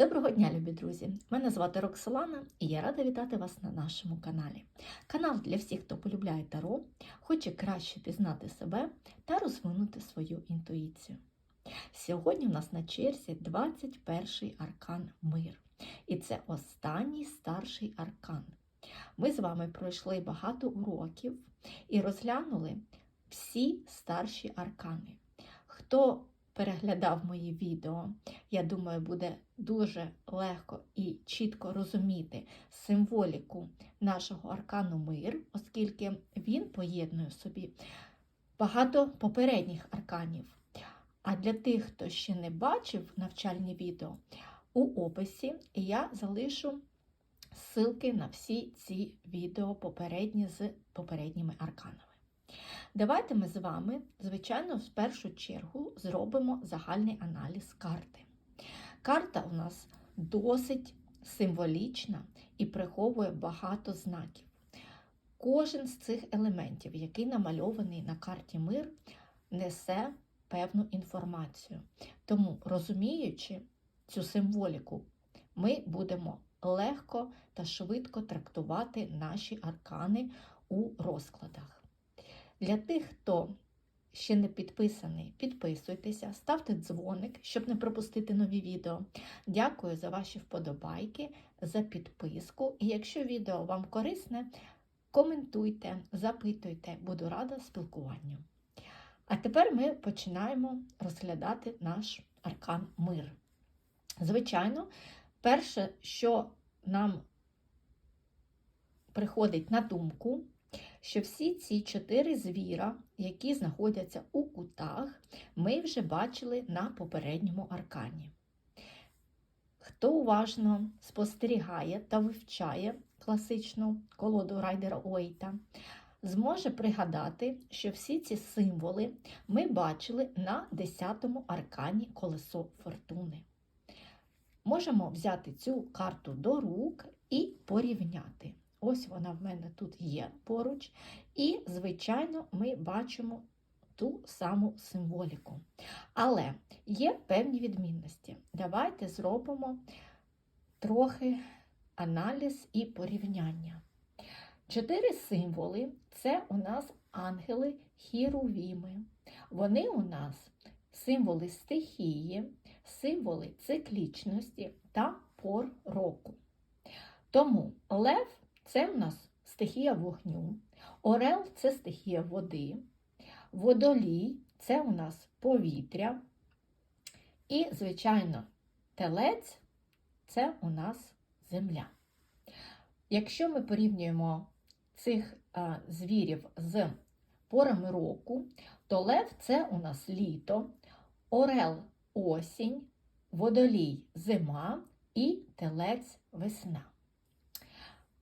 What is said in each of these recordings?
Доброго дня, любі друзі! Мене звати Роксолана і я рада вітати вас на нашому каналі. Канал для всіх, хто полюбляє таро, хоче краще пізнати себе та розвинути свою інтуїцію. Сьогодні у нас на черзі 21 аркан Мир. І це останній старший аркан. Ми з вами пройшли багато уроків і розглянули всі старші аркани. Хто переглядав мої відео, я думаю, буде дуже легко і чітко розуміти символіку нашого аркану мир, оскільки він поєднує собі багато попередніх арканів. А для тих, хто ще не бачив навчальні відео, у описі я залишу ссылки на всі ці відео попередні з попередніми арканами. Давайте ми з вами, звичайно, в першу чергу зробимо загальний аналіз карти. Карта у нас досить символічна і приховує багато знаків. Кожен з цих елементів, який намальований на карті мир, несе певну інформацію. Тому, розуміючи цю символіку, ми будемо легко та швидко трактувати наші аркани у розкладах. Для тих, хто ще не підписаний, підписуйтеся, ставте дзвоник, щоб не пропустити нові відео. Дякую за ваші вподобайки, за підписку. І якщо відео вам корисне, коментуйте, запитуйте, буду рада спілкуванню. А тепер ми починаємо розглядати наш аркан мир. Звичайно, перше, що нам приходить на думку, що всі ці чотири звіра, які знаходяться у кутах, ми вже бачили на попередньому аркані. Хто уважно спостерігає та вивчає класичну колоду райдера Уейта, зможе пригадати, що всі ці символи ми бачили на 10-му аркані колесо фортуни. Можемо взяти цю карту до рук і порівняти. Ось вона в мене тут є поруч. І, звичайно, ми бачимо ту саму символіку. Але є певні відмінності. Давайте зробимо трохи аналіз і порівняння. Чотири символи це у нас ангели хірувіми. Вони у нас символи стихії, символи циклічності та пор року. Тому лев це в нас стихія вогню, орел це стихія води, водолій це у нас повітря. І, звичайно, телець це у нас земля. Якщо ми порівнюємо цих а, звірів з порами року, то лев це у нас літо, орел осінь, водолій зима і телець весна.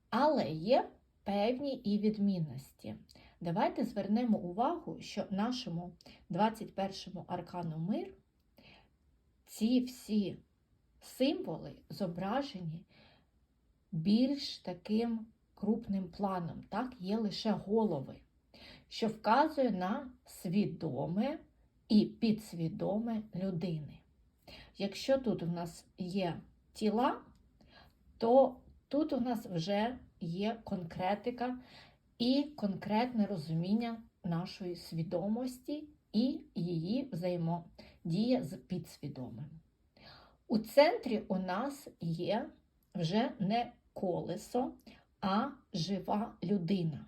Але є певні і відмінності. Давайте звернемо увагу, що нашому 21 аркану мир ці всі символи зображені більш таким крупним планом, так, є лише голови, що вказує на свідоме і підсвідоме людини. Якщо тут у нас є тіла, то Тут у нас вже є конкретика і конкретне розуміння нашої свідомості і її взаємодія з підсвідомим. У центрі у нас є вже не колесо, а жива людина.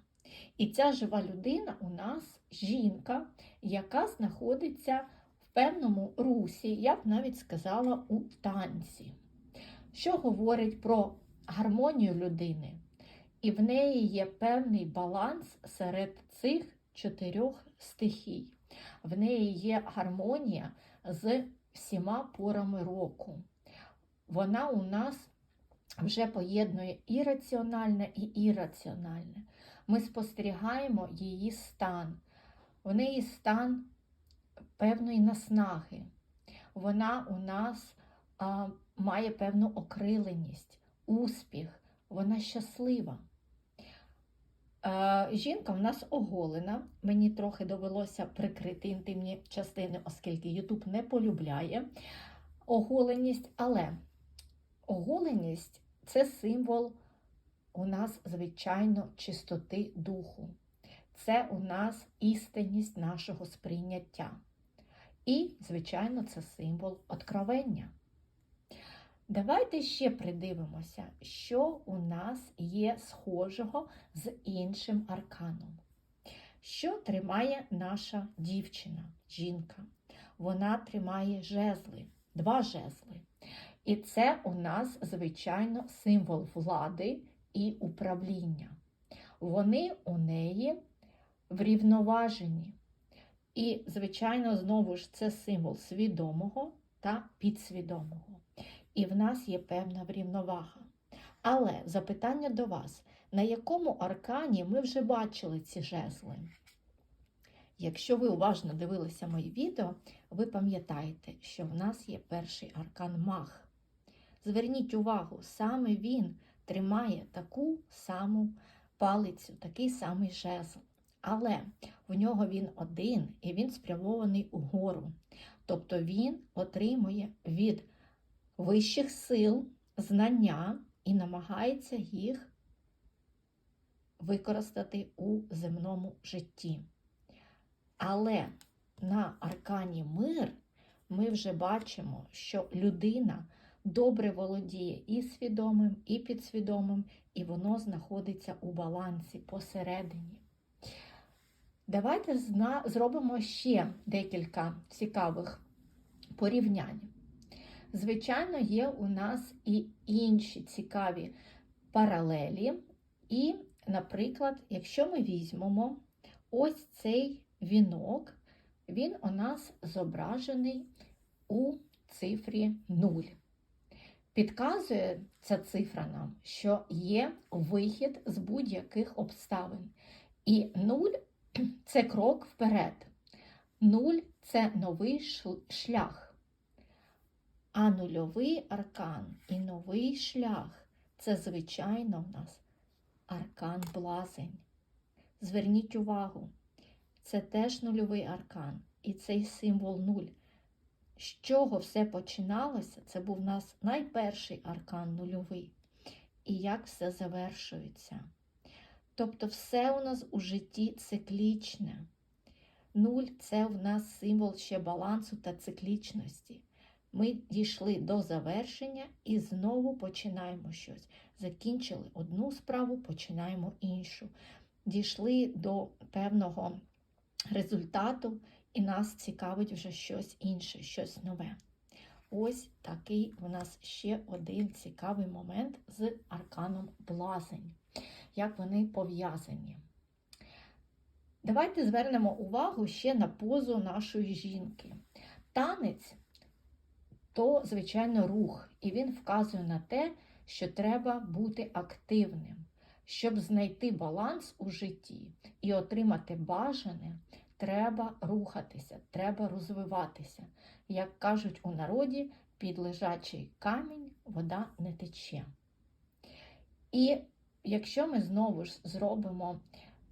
І ця жива людина у нас жінка, яка знаходиться в певному русі, я б навіть сказала, у танці, що говорить про гармонію людини, і в неї є певний баланс серед цих чотирьох стихій. В неї є гармонія з всіма порами року. Вона у нас вже поєднує і раціональне, і ірраціональне. Ми спостерігаємо її стан. В неї стан певної наснаги. Вона у нас а, має певну окриленість успіх, вона щаслива. Е, жінка в нас оголена, мені трохи довелося прикрити інтимні частини, оскільки Ютуб не полюбляє оголеність, але Оголеність це символ у нас, звичайно, чистоти духу. Це у нас істинність нашого сприйняття. І, звичайно, це символ откровення. Давайте ще придивимося, що у нас є схожого з іншим арканом. Що тримає наша дівчина, жінка? Вона тримає жезли, два жезли. І це у нас, звичайно, символ влади і управління. Вони у неї врівноважені. І, звичайно, знову ж це символ свідомого та підсвідомого. І в нас є певна врівновага. Але запитання до вас: на якому аркані ми вже бачили ці жезли? Якщо ви уважно дивилися мої відео, ви пам'ятаєте, що в нас є перший аркан мах. Зверніть увагу, саме він тримає таку саму палицю, такий самий жезл. Але в нього він один і він спрямований угору. Тобто він отримує від вищих сил знання і намагається їх використати у земному житті. Але на аркані мир ми вже бачимо, що людина добре володіє і свідомим, і підсвідомим, і воно знаходиться у балансі посередині. Давайте зробимо ще декілька цікавих порівнянь. Звичайно, є у нас і інші цікаві паралелі. І, наприклад, якщо ми візьмемо ось цей вінок, він у нас зображений у цифрі 0. Підказує ця цифра нам, що є вихід з будь-яких обставин. І 0 це крок вперед. 0 це новий шлях. А нульовий аркан і новий шлях це, звичайно, в нас аркан блазень. Зверніть увагу, це теж нульовий аркан. І цей символ нуль. З чого все починалося? Це був у нас найперший аркан нульовий. І як все завершується. Тобто, все у нас у житті циклічне. Нуль це в нас символ ще балансу та циклічності. Ми дійшли до завершення і знову починаємо щось. Закінчили одну справу, починаємо іншу. Дійшли до певного результату, і нас цікавить вже щось інше, щось нове. Ось такий у нас ще один цікавий момент з арканом блазень, як вони пов'язані. Давайте звернемо увагу ще на позу нашої жінки. Танець то, звичайно, рух, і він вказує на те, що треба бути активним, щоб знайти баланс у житті і отримати бажане, треба рухатися, треба розвиватися. Як кажуть у народі, під лежачий камінь вода не тече. І якщо ми знову ж зробимо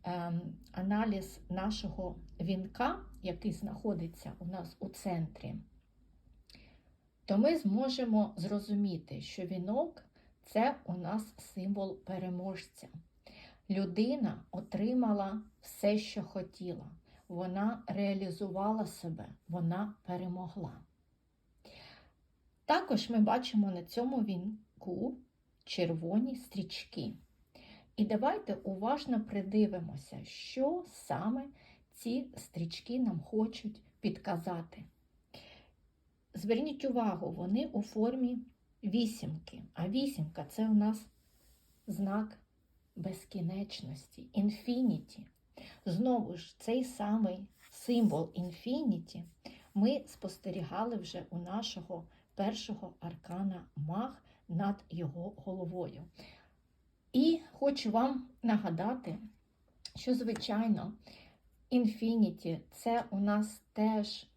ем, аналіз нашого вінка, який знаходиться у нас у центрі, то ми зможемо зрозуміти, що вінок це у нас символ переможця. Людина отримала все, що хотіла. Вона реалізувала себе, вона перемогла. Також ми бачимо на цьому вінку червоні стрічки. І давайте уважно придивимося, що саме ці стрічки нам хочуть підказати. Зверніть увагу, вони у формі вісімки. А вісімка це у нас знак безкінечності, інфініті. Знову ж, цей самий символ інфініті ми спостерігали вже у нашого першого аркана маг над його головою. І хочу вам нагадати, що, звичайно, інфініті це у нас теж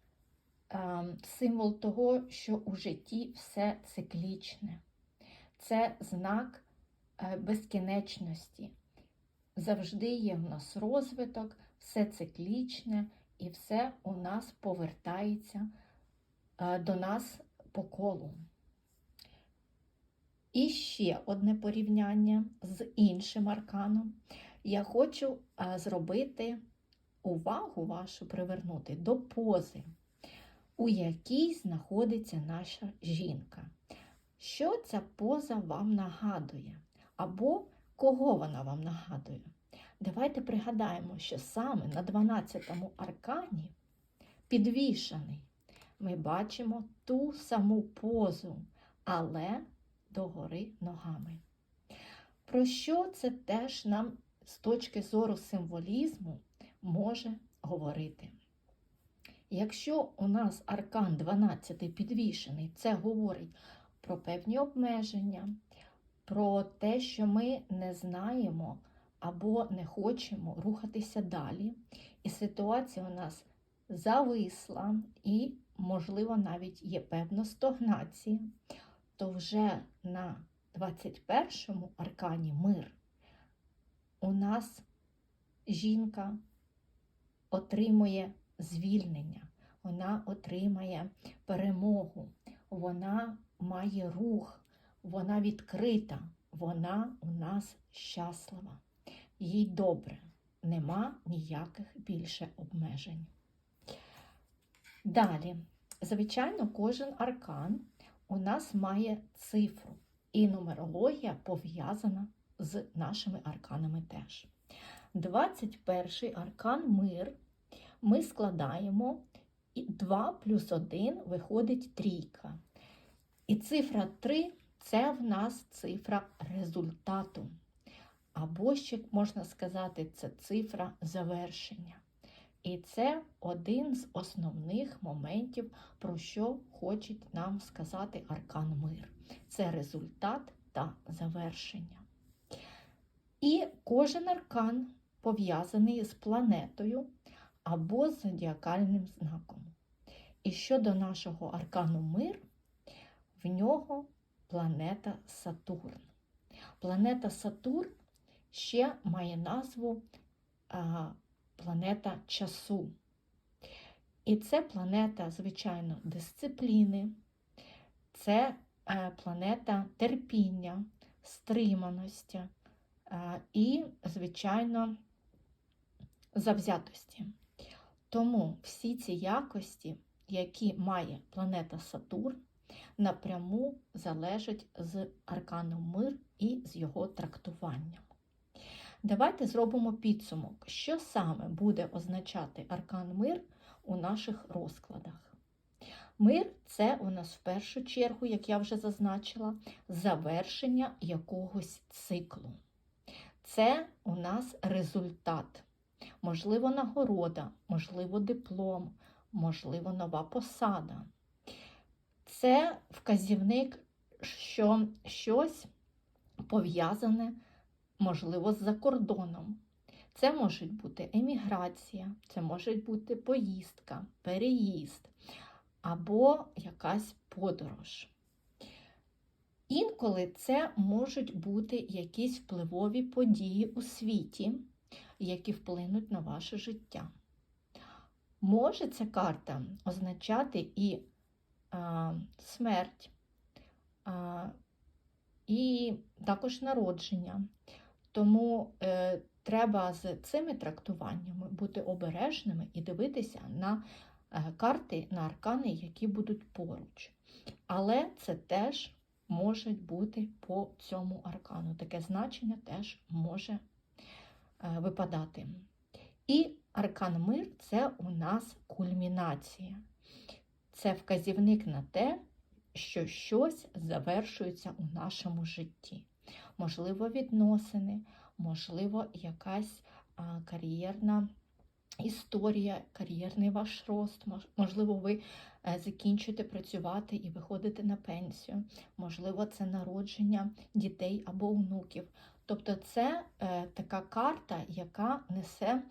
символ того, що у житті все циклічне. Це знак е, безкінечності. Завжди є в нас розвиток, все циклічне і все у нас повертається е, до нас по колу. І ще одне порівняння з іншим арканом. Я хочу е, зробити увагу вашу привернути до пози, у якій знаходиться наша жінка. Що ця поза вам нагадує? Або кого вона вам нагадує? Давайте пригадаємо, що саме на 12-му аркані підвішаний ми бачимо ту саму позу, але догори ногами. Про що це теж нам з точки зору символізму може говорити? Якщо у нас аркан 12 підвішений, це говорить про певні обмеження, про те, що ми не знаємо або не хочемо рухатися далі, і ситуація у нас зависла, і, можливо, навіть є певна стогнація, то вже на 21-му аркані мир. У нас жінка отримує звільнення, вона отримає перемогу, вона має рух, вона відкрита, вона у нас щаслива. Їй добре, нема ніяких більше обмежень. Далі, звичайно, кожен аркан у нас має цифру, і нумерологія пов'язана з нашими арканами теж. 21 аркан мир ми складаємо і 2 плюс 1 виходить трійка. І цифра 3 це в нас цифра результату. Або ще можна сказати, це цифра завершення. І це один з основних моментів, про що хоче нам сказати аркан мир. Це результат та завершення. І кожен аркан пов'язаний з планетою або з зодіакальним знаком. І щодо нашого аркану мир, в нього планета Сатурн. Планета Сатурн ще має назву планета часу. І це планета, звичайно, дисципліни, це е, планета терпіння, стриманості і, звичайно, завзятості. Тому всі ці якості, які має планета Сатурн, напряму залежать з арканом мир і з його трактуванням. Давайте зробимо підсумок, що саме буде означати аркан мир у наших розкладах. Мир це у нас в першу чергу, як я вже зазначила, завершення якогось циклу. Це у нас результат, можливо, нагорода, можливо, диплом, можливо, нова посада. Це вказівник, що щось пов'язане можливо, з-за кордоном. Це може бути еміграція, це може бути поїздка, переїзд або якась подорож. Інколи це можуть бути якісь впливові події у світі, які вплинуть на ваше життя. Може ця карта означати і а, смерть, а, і також народження. Тому е, треба з цими трактуваннями бути обережними і дивитися на е, карти, на аркани, які будуть поруч. Але це теж може бути по цьому аркану. Таке значення теж може випадати. І аркан мир це у нас кульмінація. Це вказівник на те, що щось завершується у нашому житті можливо, відносини, можливо, якась кар'єрна історія, кар'єрний ваш рост, можливо, ви е, закінчуєте працювати і виходите на пенсію, можливо, це народження дітей або онуків. Тобто це е, така карта, яка несе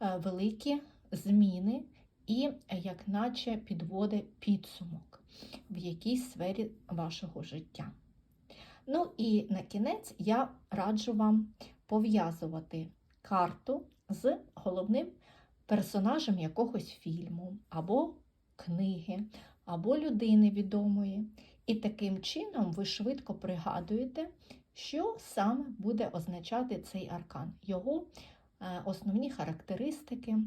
е, великі зміни і, як наче, підводить підсумок в якійсь сфері вашого життя. Ну і на кінець я раджу вам пов'язувати карту з головним персонажем якогось фільму, або книги, або людини відомої. І таким чином ви швидко пригадуєте, що саме буде означати цей аркан, його е, основні характеристики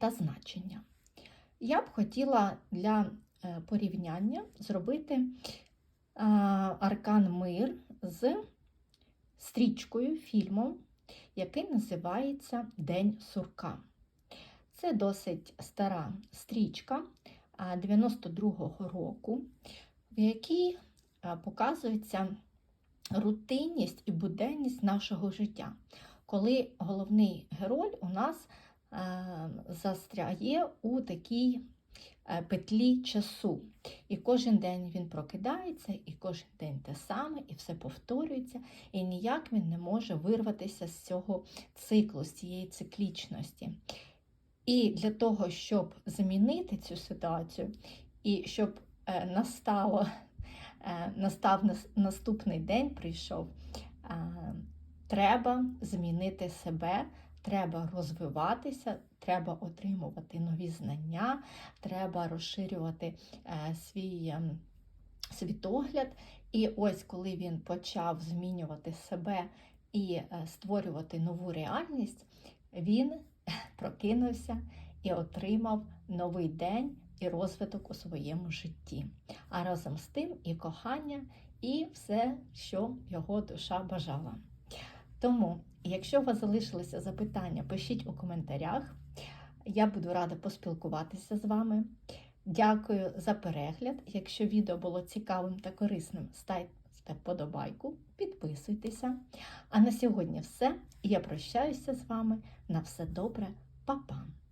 та значення. Я б хотіла для е, порівняння зробити е, аркан мир з стрічкою, фільмом, який називається День сурка. Це досить стара стрічка а, 92-го року, в якій показується рутинність і буденність нашого життя, коли головний герой у нас а, застряє у такій е, петлі часу. І кожен день він прокидається, і кожен день те саме, і все повторюється, і ніяк він не може вирватися з цього циклу, з цієї циклічності. І для того, щоб змінити цю ситуацію, і щоб е, настало, е, настав нас- наступний день, прийшов, е, треба змінити себе, треба розвиватися, треба отримувати нові знання, треба розширювати е, свій світогляд. І ось коли він почав змінювати себе і е, створювати нову реальність, він прокинувся і отримав новий день і розвиток у своєму житті. А разом з тим і кохання, і все, що його душа бажала. Тому, якщо у вас залишилися запитання, пишіть у коментарях. Я буду рада поспілкуватися з вами. Дякую за перегляд. Якщо відео було цікавим та корисним, ставте вподобайку, підписуйтеся. А на сьогодні все. Я прощаюся з вами. На все добре, Па-па!